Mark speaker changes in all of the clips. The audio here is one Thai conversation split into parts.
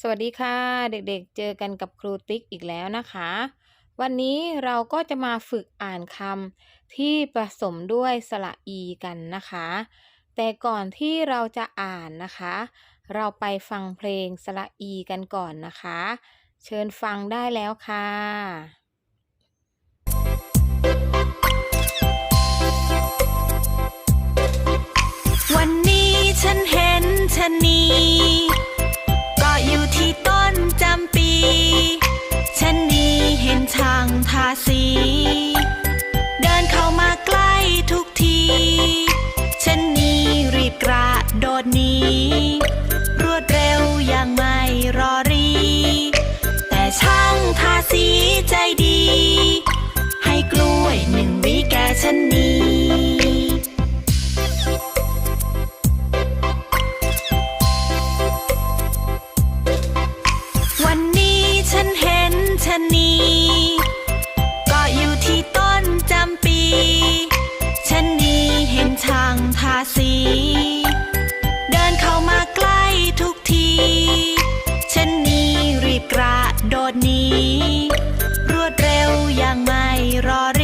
Speaker 1: สวัสดีค่ะ เด็กๆ เจอกันกับครูติ๊กอีกแล้วนะคะ วันนี้เราก็จะมาฝึกอ่านคำที่ผสมด้วยสระอีกันนะคะ แต่ก่อนที่เราจะอ่านนะคะ เราไปฟังเพลงสระอีกันก่อนนะคะ เชิญฟังได้แล้วค่ะ
Speaker 2: ชนีวันนี้ฉันเห็นชะนีกาะอยู่ที่ต้นจำปีชะนีเห็นช่างทาสี เดินเข้ามาใกล้ทุกทีชะนีรีบกระโดดหนีรวดเร็วอย่างไม่รอรี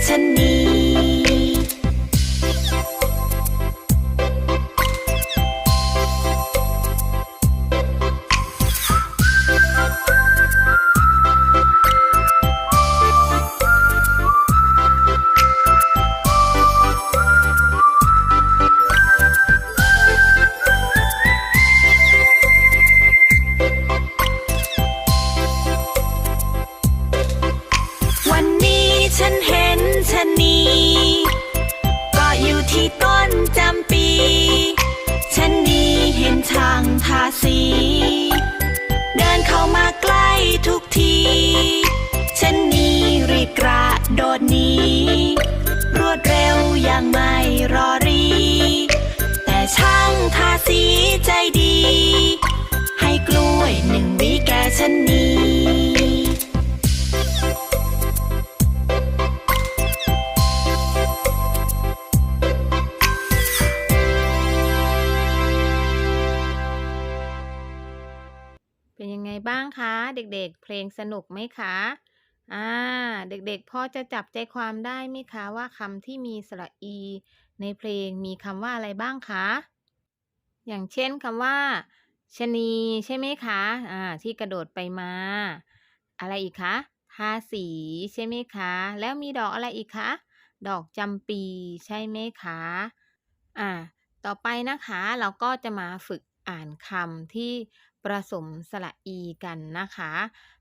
Speaker 2: tonight. อย่างไม่รอรี แต่ช่างทาสีใจดี ให้กล้วยหนึ่งวีแก่ชะนี
Speaker 1: เป็นยังไงบ้างคะ เด็กๆ เพลงสนุกไหมคะ อ่า เด็กๆพอจะจับใจความได้ไหมคะว่าคำที่มีสระอี ในเพลงมีคำว่าอะไรบ้างคะ อย่างเช่นคำว่าชะนีใช่ไหมคะอ่าที่กระโดดไปมา อะไรอีกคะทาสีใช่ไหมคะ แล้วมีดอกอะไรอีกคะดอกจำปีใช่ไหมคะอ่าต่อไปนะคะเราก็จะมาฝึกอ่านคำที่ ผสมสระอีกันนะคะ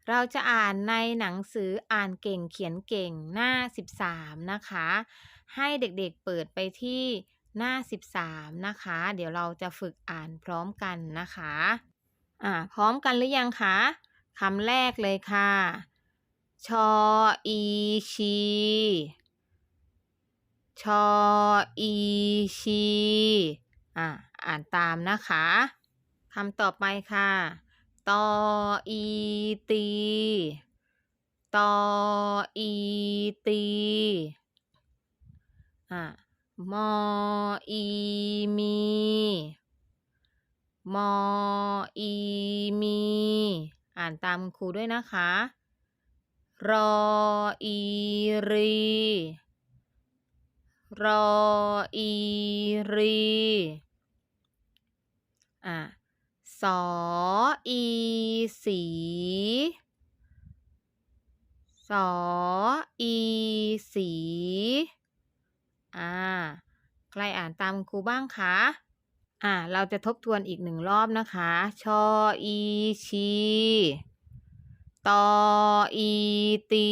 Speaker 1: เราจะอ่านในหนังสืออ่านเก่งเขียนเก่งหน้า 13 นะคะ ให้เด็กๆเปิดไปที่หน้า 13 นะคะ เดี๋ยวเราจะฝึกอ่านพร้อมกันนะคะ อ่า พร้อมกันหรือยังคะคำแรกเลยค่ะ ชออีชี ชออีชี อะอ่านตามนะคะ คำต่อไปค่ะ ตออีตี ตออีตีอะมออีมี มออีมี อ่านตามครูด้วยนะคะ รออีรี รออีรี อะ สออีสี สออีสี อ่า ใครอ่านตามครูบ้างคะ อ่า เราจะทบทวนอีกหนึ่งรอบนะคะ ชออีชี ตออีตี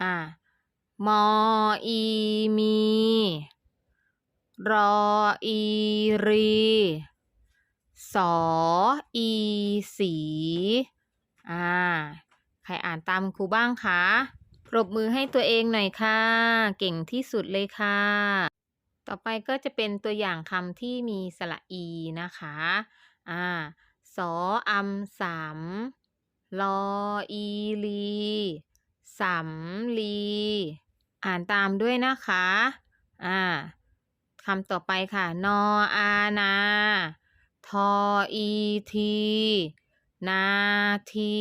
Speaker 1: อ่า มออีมี รออีรี สออีสีอ่าใครอ่านตามครูบ้างคะปรบมือให้ตัวเองหน่อยค่ะ เก่งที่สุดเลยค่ะ ต่อไปก็จะเป็นตัวอย่างคำที่มีสระอีนะคะอ่าสออัมสามลออีลีสำลี อ่านตามด้วยนะคะ อ่าคำต่อไปค่ะ นออานา ทออีทีนาที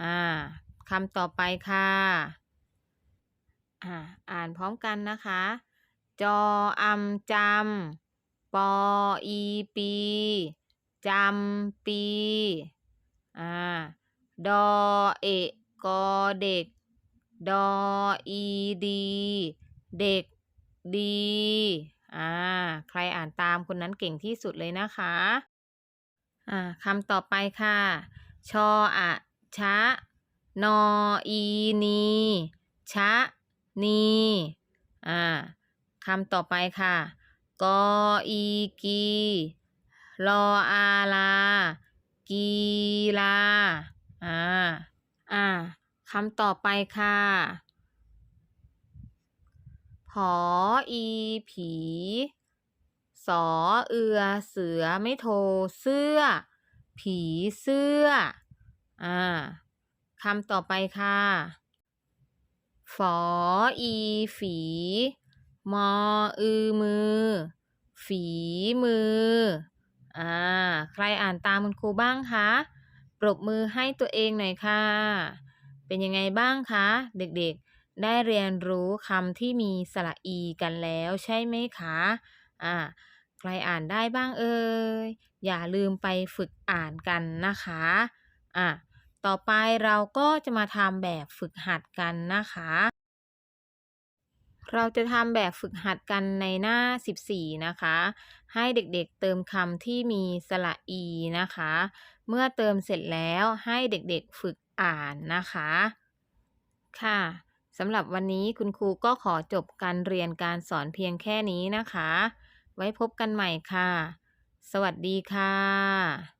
Speaker 1: อ่าคำต่อไปค่ะอ่าอ่านพร้อมกันนะคะ จออำจำปออีปีจำปีอ่าดอเอะกอเด็ก ดออีดี เด็กดี อ่า ใครอ่านตามคนนั้นเก่งที่สุดเลยนะคะ อ่าคำต่อไปค่ะ ชออะชะ นออีนี ชะ นี อ่าคำต่อไปค่ะ กออีกี รออาลา กีลา อ่า อ่าคำต่อไปค่ะ ผออีผีสอเอือเสือไม่โทเสื้อ ผีเสื้อ อ่าคำต่อไปค่ะฝออีฝี มออือมือ ฝีมือ อ่า ใครอ่านตามคุณครูบ้างคะ ปรบมือให้ตัวเองหน่อยค่ะ เป็นยังไงบ้างคะ เด็ก ได้เรียนรู้คำที่มีสระอีกันแล้วใช่ไหมคะ อ่า ใครอ่านได้บ้างเอ่ย อย่าลืมไปฝึกอ่านกันนะคะ อะต่อไปเราก็จะมาทำแบบฝึกหัดกันนะคะ เราจะทำแบบฝึกหัดกันในหน้า 14 นะคะ ให้เด็กๆเติมคำที่มีสระอีนะคะ เมื่อเติมเสร็จแล้วให้เด็กๆฝึกอ่านนะคะ ค่ะ สำหรับวันนี้คุณครูก็ขอจบการเรียนการสอนเพียงแค่นี้นะคะ ไว้พบกันใหม่ค่ะ สวัสดีค่ะ